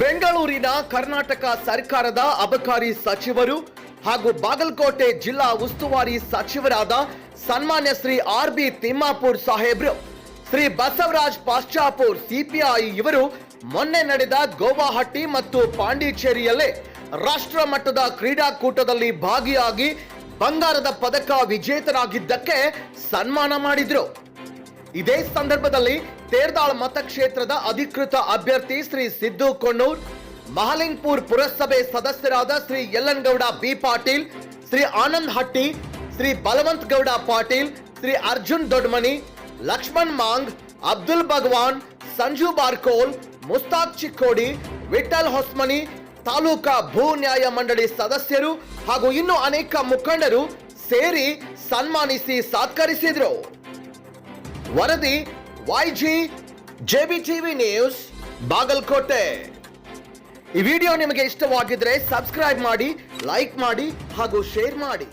ಬೆಂಗಳೂರಿನ ಕರ್ನಾಟಕ ಸರ್ಕಾರದ ಅಬಕಾರಿ ಸಚಿವರು ಹಾಗೂ ಬಾಗಲಕೋಟೆ ಜಿಲ್ಲಾ ಉಸ್ತುವಾರಿ ಸಚಿವರಾದ ಸನ್ಮಾನ್ಯ ಶ್ರೀ ಆರ್ ಬಿ ತಿಮ್ಮಾಪುರ್ ಸಾಹೇಬ್ರು, ಶ್ರೀ ಬಸವರಾಜ್ ಪಾಶ್ಚಾಪುರ್ ಸಿಪಿಐ ಇವರು ಮೊನ್ನೆ ನಡೆದ ಗೋವಾಹಟ್ಟಿ ಮತ್ತು ಪಾಂಡಿಚೇರಿಯಲ್ಲೇ ರಾಷ್ಟ್ರ ಮಟ್ಟದ ಕ್ರೀಡಾಕೂಟದಲ್ಲಿ ಭಾಗಿಯಾಗಿ ಬಂಗಾರದ ಪದಕ ವಿಜೇತರಾಗಿದ್ದಕ್ಕೆ ಸನ್ಮಾನ ಮಾಡಿದ್ರು. ಇದೇ ಸಂದರ್ಭದಲ್ಲಿ ತೇರ್ದಾಳ್ ಮತಕ್ಷೇತ್ರದ ಅಧಿಕೃತ ಅಭ್ಯರ್ಥಿ ಶ್ರೀ ಸಿದ್ದು ಕೊಣ್ಣೂರ್, ಮಹಲಿಂಗ್ಪುರ್ ಪುರಸಭೆ ಸದಸ್ಯರಾದ ಶ್ರೀ ಯಲ್ಲನ್ಗೌಡ ಬಿ ಪಾಟೀಲ್, ಶ್ರೀ ಆನಂದ್ ಹಟ್ಟಿ, ಶ್ರೀ ಬಲವಂತ್ ಗೌಡ ಪಾಟೀಲ್, ಶ್ರೀ ಅರ್ಜುನ್ ದೊಡ್ಮನಿ, ಲಕ್ಷ್ಮಣ್ ಮಾಂಗ್, ಅಬ್ದುಲ್ ಭಗವಾನ್, ಸಂಜು ಬಾರ್ಕೋಲ್, ಮುಸ್ತಾಕ್ ಚಿಕ್ಕೋಡಿ ವಿಠಲ್ ಹೊಸ್ಮನಿ, ತಾಲೂಕಾ ಭೂ ನ್ಯಾಯ ಮಂಡಳಿ ಸದಸ್ಯರು ಹಾಗೂ ಇನ್ನು ಅನೇಕ ಮುಖಂಡರು ಸೇರಿ ಸನ್ಮಾನಿಸಿ ಸತ್ಕರಿಸಿದ್ರು. ವರದಿ YG JB TV news Bagalkote. ಈ ವಿಡಿಯೋ ನಿಮಗೆ ಇಷ್ಟವಾಗಿದ್ರೆ ಸಬ್ಸ್ಕ್ರೈಬ್ ಮಾಡಿ ಲೈಕ್ ಮಾಡಿ ಹಾಗೂ ಶೇರ್ ಮಾಡಿ.